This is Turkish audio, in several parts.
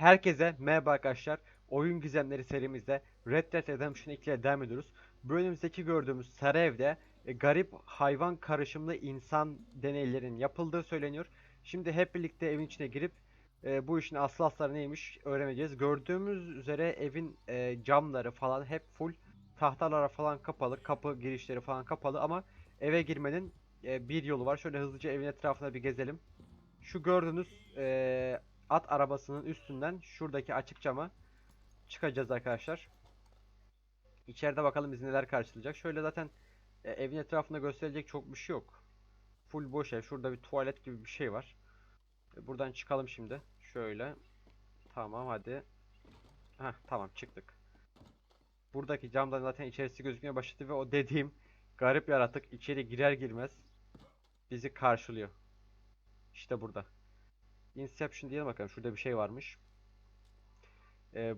Herkese merhaba arkadaşlar. Oyun Gizemleri serimizde Red Dead Redemption 2 ile devam ediyoruz. Bu önümüzdeki gördüğümüz sarı evde e, garip hayvan karışımlı insan deneylerinin yapıldığı söyleniyor. Şimdi hep birlikte evin içine girip e, bu işin aslı asları neymiş öğreneceğiz. Gördüğümüz üzere evin e, camları falan hep full tahtalara falan kapalı, kapı girişleri falan kapalı ama eve girmenin e, bir yolu var. Şöyle hızlıca evin etrafına bir gezelim. Şu gördüğünüz e, at arabasının üstünden şuradaki açık cama çıkacağız arkadaşlar. İçeride bakalım bizi neler karşılayacak. Şöyle zaten e, evin etrafında gösterecek çok bir şey yok. Full boş ev. Şurada bir tuvalet gibi bir şey var. E, buradan çıkalım şimdi. Şöyle. Tamam hadi. Heh, tamam çıktık. Buradaki camdan zaten içerisi gözükmeye başladı ve o dediğim garip yaratık içeri girer girmez bizi karşılıyor. İşte burada. Inception diyelim bakalım. Şurada bir şey varmış. Ee,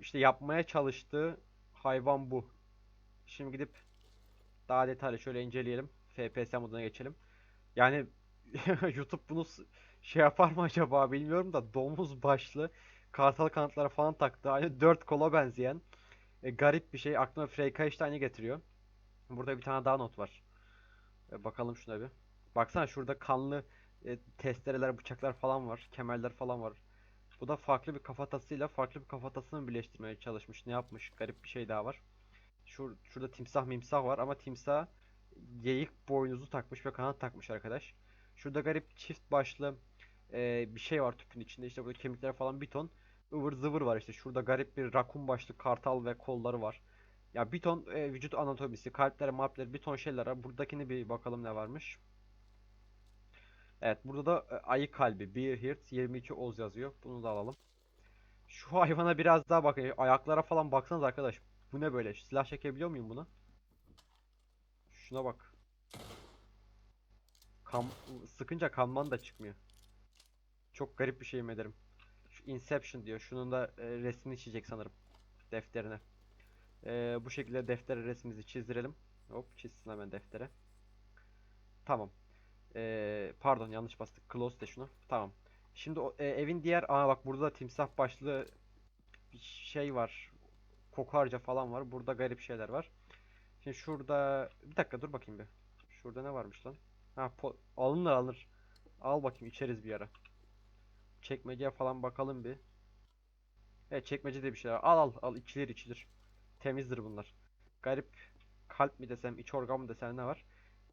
işte yapmaya çalıştığı hayvan bu. Şimdi gidip daha detaylı şöyle inceleyelim. FPS moduna geçelim. Yani YouTube bunu şey yapar mı acaba bilmiyorum da domuz başlı kartal kanatları falan taktı. Aynı dört kola benzeyen e, garip bir şey. Aklıma Freykaiş'te getiriyor. Burada bir tane daha not var. E, bakalım şuna bir. Baksana şurada kanlı e, testereler, bıçaklar falan var. Kemerler falan var. Bu da farklı bir kafatasıyla farklı bir kafatasını birleştirmeye çalışmış. Ne yapmış? Garip bir şey daha var. Şur şurada timsah mimsah var ama timsah geyik boynuzu takmış ve kanat takmış arkadaş. Şurada garip çift başlı e, bir şey var tüpün içinde. İşte burada kemikler falan bir ton ıvır zıvır var işte. Şurada garip bir rakun başlı kartal ve kolları var. Ya bir ton e, vücut anatomisi, kalpleri, malpleri bir ton şeyler var. Buradakini bir bakalım ne varmış. Evet burada da e, ayı kalbi. Bear Heart 22 Oz yazıyor. Bunu da alalım. Şu hayvana biraz daha bakın. Ayaklara falan baksanız arkadaş. Bu ne böyle? Silah çekebiliyor muyum bunu? Şuna bak. Kan, sıkınca kanman da çıkmıyor. Çok garip bir şey mi ederim. Şu Inception diyor. Şunun da e, resmini çizecek sanırım. Defterine. E, bu şekilde deftere resmimizi çizdirelim. Hop çizsin hemen deftere. Tamam. Ee, pardon yanlış bastık. Close de şunu. Tamam. Şimdi o, e, evin diğer aa bak burada da timsah başlı bir şey var. Kokarca falan var. Burada garip şeyler var. Şimdi şurada bir dakika dur bakayım bir. Şurada ne varmış lan? Ha po- alınır alınır. Al bakayım içeriz bir ara. Çekmeceye falan bakalım bir. Evet çekmecede bir şeyler. Al al al içilir içilir. Temizdir bunlar. Garip kalp mi desem, iç organ mı desem ne var?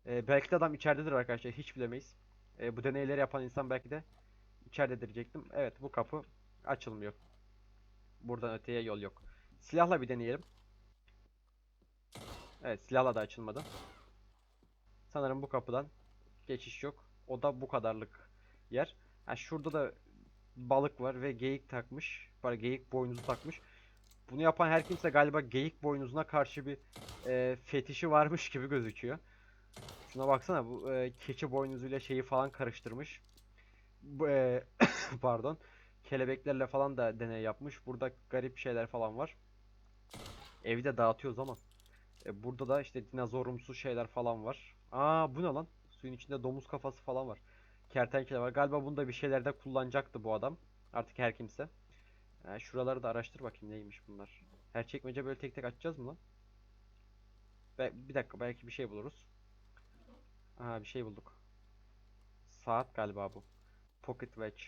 Ee, belki de adam içeridedir arkadaşlar. Hiç bilemeyiz. Ee, bu deneyleri yapan insan belki de içeridedir diyecektim. Evet bu kapı açılmıyor. Buradan öteye yol yok. Silahla bir deneyelim. Evet silahla da açılmadı. Sanırım bu kapıdan geçiş yok. O da bu kadarlık yer. Ha, şurada da balık var ve geyik takmış. Para geyik boynuzu takmış. Bunu yapan her kimse galiba geyik boynuzuna karşı bir e, fetişi varmış gibi gözüküyor. Şuna baksana bu e, keçi boynuzuyla şeyi falan karıştırmış. Bu, e, pardon. Kelebeklerle falan da deney yapmış. Burada garip şeyler falan var. Evi de dağıtıyoruz ama. E, burada da işte dinozorumsu şeyler falan var. Aa bu ne lan? Suyun içinde domuz kafası falan var. Kertenkele var. Galiba bunu da bir şeylerde kullanacaktı bu adam. Artık her kimse. E, şuraları da araştır bakayım neymiş bunlar. Her çekmece böyle tek tek açacağız mı lan? Be- bir dakika belki bir şey buluruz. Aha bir şey bulduk. Saat galiba bu. Pocket Watch.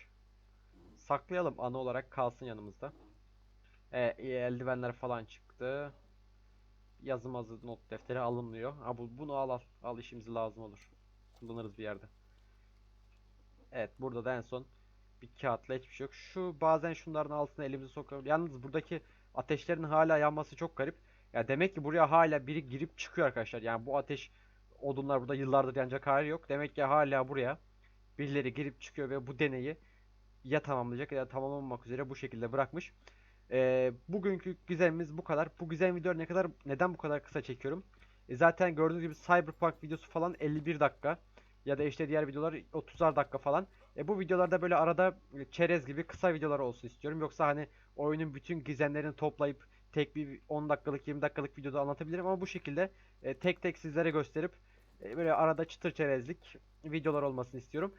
Saklayalım anı olarak kalsın yanımızda. E, eldivenler falan çıktı. Yazı mazı not defteri alınmıyor. Ha bu, bunu al al. Al işimize lazım olur. Kullanırız bir yerde. Evet burada da en son bir kağıtla hiçbir şey yok. Şu bazen şunların altına elimizi sokalım. Yalnız buradaki ateşlerin hala yanması çok garip. Ya demek ki buraya hala biri girip çıkıyor arkadaşlar. Yani bu ateş odunlar burada yıllardır yanacak hali yok. Demek ki hala buraya birileri girip çıkıyor ve bu deneyi ya tamamlayacak ya tamamlanmak üzere bu şekilde bırakmış. Ee, bugünkü güzelimiz bu kadar. Bu güzel video ne kadar neden bu kadar kısa çekiyorum? E, zaten gördüğünüz gibi Cyberpunk videosu falan 51 dakika ya da işte diğer videolar 30'ar dakika falan. E, bu videolarda böyle arada e, çerez gibi kısa videolar olsun istiyorum. Yoksa hani oyunun bütün gizemlerini toplayıp tek bir 10 dakikalık 20 dakikalık videoda anlatabilirim ama bu şekilde e, tek tek sizlere gösterip e, böyle arada çıtır çerezlik videolar olmasını istiyorum.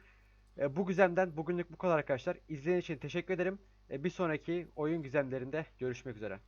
E, bu güzemden bugünlük bu kadar arkadaşlar. İzlediğiniz için teşekkür ederim. E, bir sonraki oyun gizemlerinde görüşmek üzere.